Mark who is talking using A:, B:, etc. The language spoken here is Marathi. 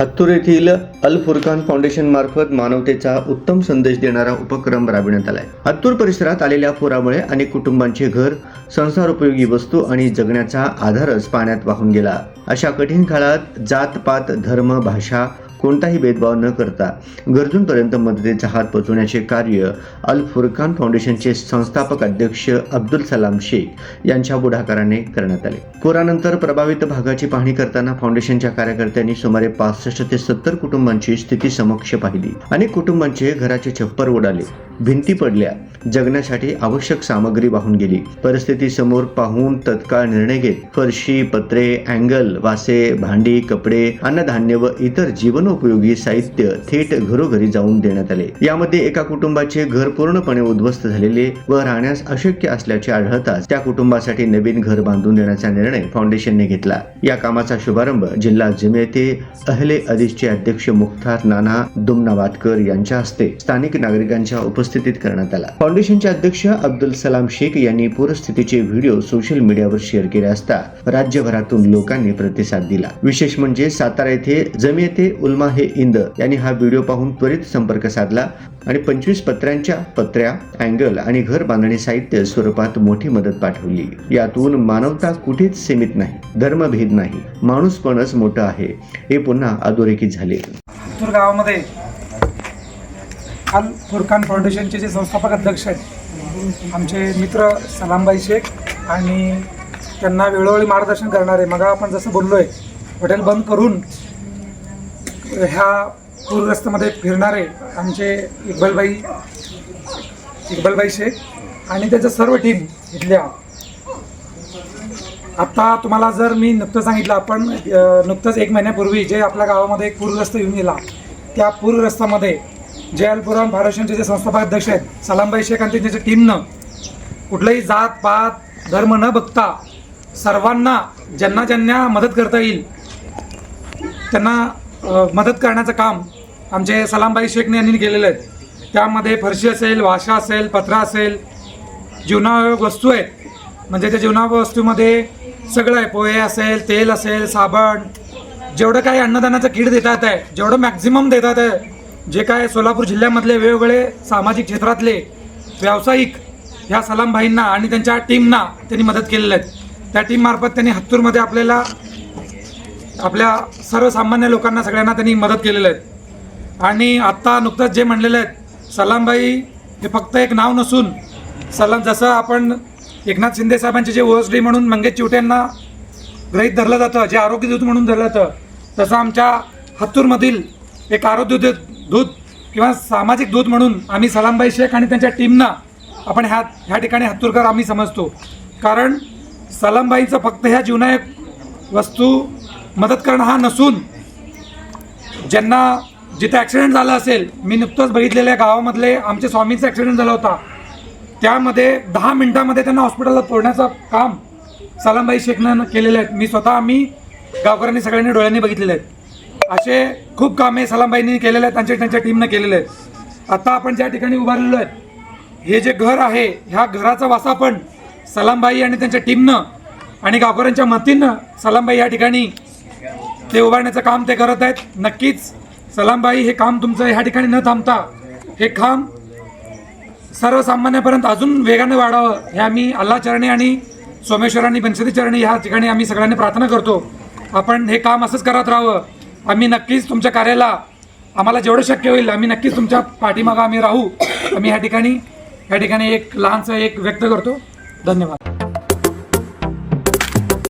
A: हत्तूर येथील अल फुरकान फाउंडेशन मार्फत मानवतेचा उत्तम संदेश देणारा उपक्रम राबविण्यात आलाय. हत्तूर परिसरात आलेल्या पुरामुळे अनेक कुटुंबांचे घर संसार उपयोगी वस्तू आणि जगण्याचा आधारच पाण्यात वाहून गेला. अशा कठीण काळात जात पात धर्म भाषा कोणताही भेदभाव न करता गरजूंपर्यंत मदतीचा हात पोचवण्याचे कार्य अल फुरकान फाउंडेशनचे संस्थापक अध्यक्ष अब्दुल सलाम शेख यांच्या पुढाकाराने करण्यात आले. पुरानंतर प्रभावित भागाची पाहणी करताना फाउंडेशनच्या कार्यकर्त्यांनी सुमारे पासष्ट ते सत्तर कुटुंबांची स्थिती समक्ष पाहिली. अनेक कुटुंबांचे घराचे छप्पर उडाले भिंती पडल्या. जगण्यासाठी आवश्यक सामग्री वाहून गेली. परिस्थिती समोर पाहून तत्काळ निर्णय घेत फरशी पत्रे अँगल वासे भांडी कपडे अन्नधान्य व इतर जीवनोपयोगी साहित्य थेट घरोघरी जाऊन देण्यात आले. यामध्ये एका कुटुंबाचे घर पूर्णपणे उद्ध्वस्त झालेले व राहण्यास अशक्य असल्याचे आढळताच त्या कुटुंबासाठी नवीन घर बांधून देण्याचा निर्णय फाउंडेशनने घेतला. या कामाचा शुभारंभ जिल्हा जमियते अहले अदीसचे अध्यक्ष मुख्तार नाना दुमनावादकर यांच्या हस्ते स्थानिक नागरिकांच्या उपस्थितीत करण्यात आला. फाउंडेशनचे अध्यक्ष अब्दुल सलाम शेख यांनी पूरस्थितीचे व्हिडिओ सोशल मीडियावर शेअर केले असता राज्यभरातून लोकांनी प्रतिसाद दिला. विशेष म्हणजे सातारा येथे जमियते उलमा हे इंद यांनी हा व्हिडिओ पाहून त्वरित संपर्क साधला आणि पंचवीस पत्र्यांच्या पत्र्या अँगल आणि घर बांधणी साहित्य स्वरूपात मोठी मदत पाठवली. यातून मानवता कुठेच सीमित नाही धर्मभेद नाही माणूसपणच मोठं आहे. हे पुन्हा अधोरेखित झाले.
B: गावामध्ये अल फुरखान फाउंडेशनचे जे संस्थापक अध्यक्ष आहेत आमचे मित्र सलामबाई शेख आणि त्यांना वेळोवेळी मार्गदर्शन करणारे मग आपण जसं बोललो आहे हॉटेल बंद करून ह्या पूरग्रस्तमध्ये फिरणारे आमचे इक्बलबाई इक्बलबाई शेख आणि त्याचं सर्व टीम इथल्या. आत्ता तुम्हाला जर मी नुकतं सांगितलं आपण नुकतंच एक महिन्यापूर्वी जे आपल्या गावामध्ये एक पूरग्रस्त येऊन गेला त्या पूरग्रस्तामध्ये जे फाउंडेशनचे जे संस्थापक अध्यक्ष आहेत सलामबाई शेख आणि त्यांच्या टीमनं कुठलंही जात पात धर्म न बघता सर्वांना ज्यांना ज्यांना मदत करता येईल त्यांना मदत करण्याचं काम आमचे सलामबाई शेखने यांनी केलेलं आहे. त्यामध्ये फरशी असेल वाशा असेल पत्रा असेल जीवनावश्यक वस्तू आहेत. म्हणजे त्या जीवनावश्यक वस्तूमध्ये सगळं आहे. पोहे असेल तेल असेल साबण जेवढं काही अन्नदानाचं कीड देतात आहे जेवढं मॅक्झिमम देतात आहे जे काय सोलापूर जिल्ह्यामधले वेगवेगळे सामाजिक क्षेत्रातले व्यावसायिक ह्या सलामभाईंना आणि त्यांच्या टीमना त्यांनी मदत केलेल्या आहे त्या टीममार्फत त्यांनी हत्तूरमध्ये आपल्याला आपल्या सर्वसामान्य लोकांना सगळ्यांना त्यांनी मदत केलेलं आहे आणि आत्ता नुकतंच जे म्हणलेलं आहेत सलामबाई हे फक्त एक नाव नसून सलाम जसं आपण एकनाथ शिंदे साहेबांचे जे ओएस डी म्हणून मंगेश चिवट्यांना गृहीत धरलं जातं जे आरोग्य दूत म्हणून धरलं जातं तसं आमच्या हत्तूरमधील एक आरोग्य दूत दूत किंवा सामाजिक दूत म्हणून आम्ही सलामबाई शेख आणि त्यांच्या टीमना आपण ह्या ह्या ठिकाणी हत्तूरकर आम्ही समजतो. कारण सलामबाईचं फक्त ह्या जीवनायक वस्तू मदत करणं हा नसून ज्यांना जिथे ॲक्सिडेंट झाला असेल मी नुकतंच बघितलेल्या गावामधले आमच्या स्वामींचा ॲक्सिडेंट झाला होता. त्यामध्ये दहा मिनटामध्ये त्यांना हॉस्पिटलला तोडण्याचं काम सलामबाई शेखनं केलेलं आहे. मी स्वतः आम्ही गावकऱ्यांनी सगळ्यांनी डोळ्यांनी बघितलेले आहेत असे खूप कामे सलामबाईंनी केलेले आहेत त्यांच्या त्यांच्या टीमनं केलेले आहेत. आता आपण ज्या ठिकाणी उभारलेलो आहे हे जे घर आहे ह्या घराचा वासा पण सलामबाई आणि त्यांच्या टीमनं आणि गावकऱ्यांच्या मतीनं सलामबाई या ठिकाणी ते उभारण्याचं काम ते करत आहेत. नक्कीच सलामबाई हे काम तुमचं ह्या ठिकाणी न थांबता हे काम सर्वसामान्यापर्यंत अजून वेगानं वाढावं हे आम्ही अल्ला चरणी आणि सोमेश्वरांनी बनसती चरणी ह्या ठिकाणी आम्ही सगळ्यांनी प्रार्थना करतो. आपण हे काम असंच करत राहावं. आम्ही नक्कीच तुमच्या कार्याला आम्हाला जेवढं शक्य होईल आम्ही नक्कीच तुमच्या पाठीमागं आम्ही राहू. आम्ही ह्या ठिकाणी ह्या ठिकाणी एक लहानसं एक व्यक्त करतो. धन्यवाद.